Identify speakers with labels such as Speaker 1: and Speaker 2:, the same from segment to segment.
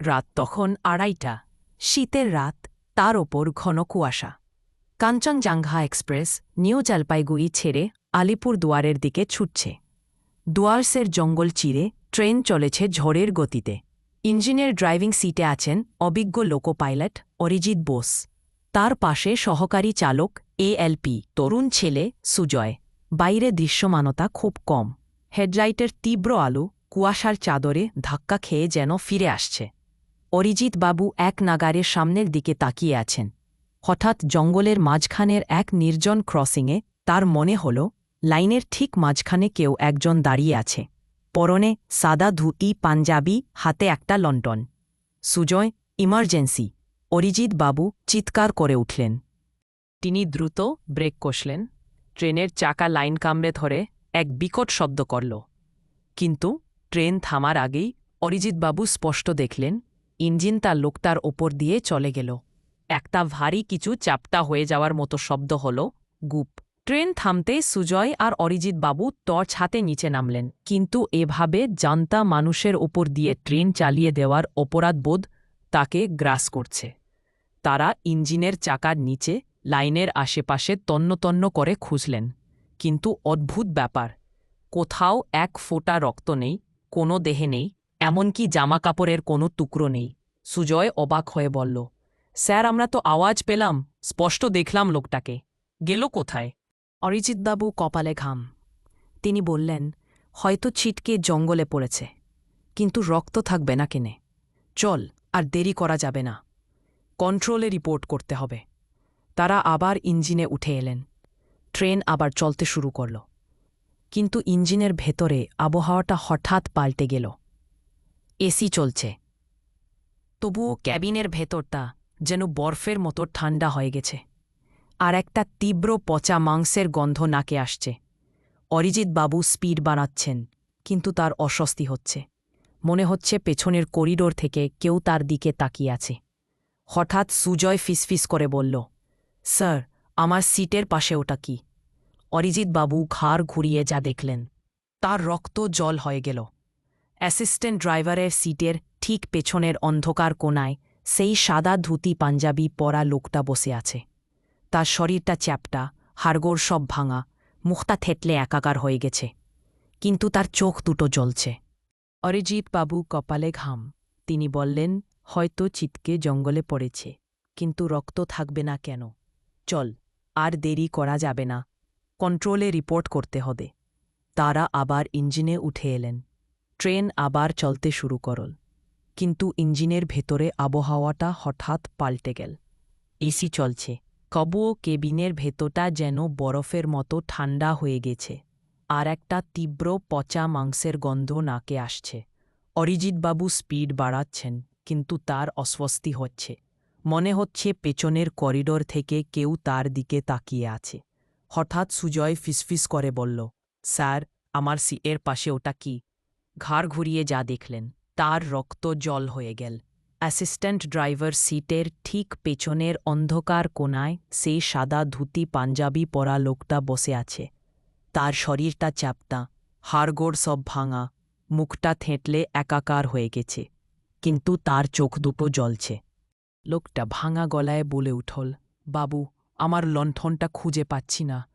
Speaker 1: রাত তখন আড়াইটা, শীতের রাত, তার ওপর ঘন কুয়াশা। কাঞ্চনজাঙ্ঘা এক্সপ্রেস নিউ জলপাইগুড়ি ছেড়ে আলিপুর দুয়ারের দিকে ছুটছে। দুয়ার্সের জঙ্গল চিরে ট্রেন চলেছে ঝড়ের গতিতে। ইঞ্জিনের ড্রাইভিং সিটে আছেন অভিজ্ঞ লোকো পাইলট অরিজিৎ বোস। তার পাশে সহকারী চালক এএলপি তরুণ ছেলে সুজয়। বাইরে দৃশ্যমানতা খুব কম। হেডলাইটের তীব্র আলো কুয়াশার চাদরে ধাক্কা খেয়ে যেন ফিরে আসছে। অরিজিৎ বাবু এক নাগারের সামনের দিকে তাকিয়ে আছেন। হঠাৎ জঙ্গলের মাঝখানের এক নির্জন ক্রসিংয়ে তার মনে হল, লাইনের ঠিক মাঝখানে কেউ একজন দাঁড়িয়ে আছে। পরনে সাদা ধুতি, পাঞ্জাবি, হাতে একটা লন্ডন সুজয়, ইমার্জেন্সি। অরিজিৎ বাবু চিৎকার করে উঠলেন। তিনি দ্রুত ব্রেক কষলেন। ট্রেনের চাকা লাইন কামড়ে ধরে এক বিকট শব্দ করল। কিন্তু ট্রেন থামার আগেই অরিজিৎবাবু স্পষ্ট দেখলেন ইঞ্জিন তার লোকটার ওপর দিয়ে চলে গেল। একটা ভারী কিছু চাপটা হয়ে যাওয়ার মতো শব্দ হল, গুপ। ট্রেন থামতে সুজয় আর অরিজিৎবাবু টর্চ হাতে নিচে নামলেন। কিন্তু এভাবে জানতা মানুষের ওপর দিয়ে ট্রেন চালিয়ে দেওয়ার অপরাধবোধ তাকে গ্রাস করছে। তারা ইঞ্জিনের চাকার নিচে, লাইনের আশেপাশে তন্নতন্ন করে খুঁজলেন। কিন্তু অদ্ভুত ব্যাপার, কোথাও এক ফোঁটা রক্ত নেই, কোনো দেহে নেই এমনকি জামাকাপড়ের কোনো টুকরো নেই। সুজয় অবাক হয়ে বলল, স্যার, আমরা তো আওয়াজ পেলাম, স্পষ্ট দেখলাম লোকটাকে। গেল কোথায়? অরিজিৎবাবু কপালে ঘাম। তিনি বললেন, হয়তো ছিটকে জঙ্গলে পড়েছে। কিন্তু রক্ত থাকবে না কেনে। চল, আর দেরি করা যাবে না। কন্ট্রোলে রিপোর্ট করতে হবে। তারা আবার ইঞ্জিনে উঠে এলেন। ট্রেন আবার চলতে শুরু করল। কিন্তু ইঞ্জিনের ভেতরে আবহাওয়াটা হঠাৎ পাল্টে গেল। এসি চলছে। তবুও ক্যাবিনের ভেতরটা যেন বরফের মতো ঠান্ডা হয়ে গেছে। আর একটা তীব্র পচা মাংসের গন্ধ নাকে আসছে। বাবু স্পিড বাড়াচ্ছেন, কিন্তু তার অস্বস্তি হচ্ছে। মনে হচ্ছে পেছনের করিডোর থেকে কেউ তার দিকে তাকিয়ে আছে। হঠাৎ সুজয় ফিসফিস করে বলল, স্যার, আমার সিটের পাশে ওটা কি? অরিজিৎবাবু ঘাড় ঘুরিয়ে যা দেখলেন, তার রক্ত জল হয়ে গেল। অ্যাসিস্ট্যান্ট ড্রাইভারের সিটের ঠিক পেছনের অন্ধকার কোনায় সেই সাদা ধুতি পাঞ্জাবি পরা লোকটা বসে আছে। তার শরীরটা চ্যাপটা, হাড়গোড় সব ভাঙা, মুখটা থেতলে একাকার হয়ে গেছে। কিন্তু তার চোখ দুটো জ্বলছে। অরিজিৎ বাবু কপালে ঘাম। তিনি বললেন, হয়তো চিতকে জঙ্গলে পড়েছে, কিন্তু রক্ত থাকবে না কেন? চল, আর দেরি করা যাবে না। কন্ট্রোলে রিপোর্ট করতে হবে। তারা আবার ইঞ্জিনে উঠে এলেন। ট্রেন আবার চলতে শুরু করল, কিন্তু ইঞ্জিনের ভেতরে আবহাওয়াটা হঠাৎ পাল্টে গেল। এসি চলছে কবুও কেবিনের ভেতরটা যেন বরফের মতো ঠান্ডা হয়ে গেছে, আর একটা তীব্র পচা মাংসের গন্ধ নাকে আসছে। অরিজিৎবাবু স্পিড বাড়াচ্ছেন, কিন্তু তার অস্বস্তি হচ্ছে। মনে হচ্ছে পেছনের করিডোর থেকে কেউ তার দিকে তাকিয়ে আছে। হঠাৎ সুজয় ফিসফিস করে বলল, স্যার, আমার সি এর পাশে ওটা কি? ঘাড় ঘুরিয়ে যা দেখলেন, তার রক্ত জল হয়ে গেল। অ্যাসিস্ট্যান্ট ড্রাইভার সিটের ঠিক পেছনের অন্ধকার কোনায় সেই সাদা ধুতি পাঞ্জাবি পরা লোকটা বসে আছে। তার শরীরটা চাপটা হাড়গোড় সব ভাঙা, মুখটা থেঁটলে একাকার হয়ে গেছে। কিন্তু তার চোখ দুটো জ্বলছে। লোকটা ভাঙা গলায় বলে উঠল, বাবু, আমার লণ্ঠনটা খুঁজে পাচ্ছি না।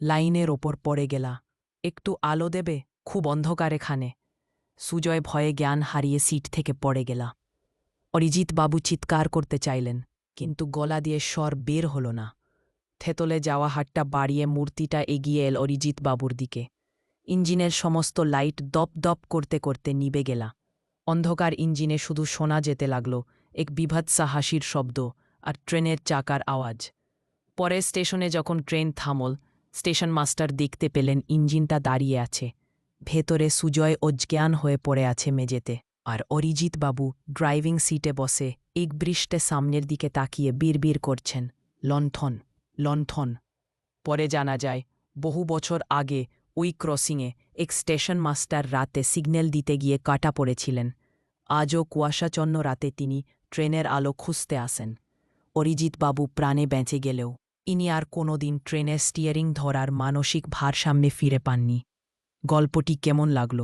Speaker 1: লাইনের ওপর পড়ে গেলা। একটু আলো দেবে? খুব অন্ধকার এখানে। সুজয় ভয়ে জ্ঞান হারিয়ে সিট থেকে পড়ে গেলা। অরিজিৎ বাবু চিৎকার করতে চাইলেন, কিন্তু গলা দিয়ে স্বর বের হল না। থেতলে যাওয়া হাটটা বাড়িয়ে মূর্তিটা এগিয়ে এল অরিজিৎ বাবুর দিকে। ইঞ্জিনের সমস্ত লাইট দপ দপ করতে করতে নিবে গেলা। অন্ধকার ইঞ্জিনে শুধু শোনা যেতে লাগল, এক বিভৎসা হাসির শব্দ আর ট্রেনের চাকার আওয়াজ। পরে স্টেশনে যখন ট্রেন থামল, স্টেশন মাস্টার দেখতে পেলেন ইঞ্জিনটা দাঁড়িয়ে আছে। ভেতরে সুজয় অজ্ঞান হয়ে পড়ে আছে মেঝেতে। আর অরিজিৎ বাবু ড্রাইভিং সিটে বসে একবৃষ্টে সামনের দিকে তাকিয়ে বিড়বির করছেন, লণ্ঠন লণ্ঠন। পরে জানা যায়, বহু বছর আগে ওই ক্রসিংয়ে এক স্টেশন মাস্টার রাতে সিগন্যাল দিতে গিয়ে কাটা পড়েছিলেন। আজও কুয়াশাচন্ন রাতে তিনি ট্রেনের আলো খুঁজতে আসেন। অরিজিৎবাবু প্রাণে বেঁচে গেলেও ইনি আর কোনোদিন ট্রেনের স্টিয়ারিং ধরার মানসিক ভারসাম্যে ফিরে পাননি। গল্পটি কেমন লাগল?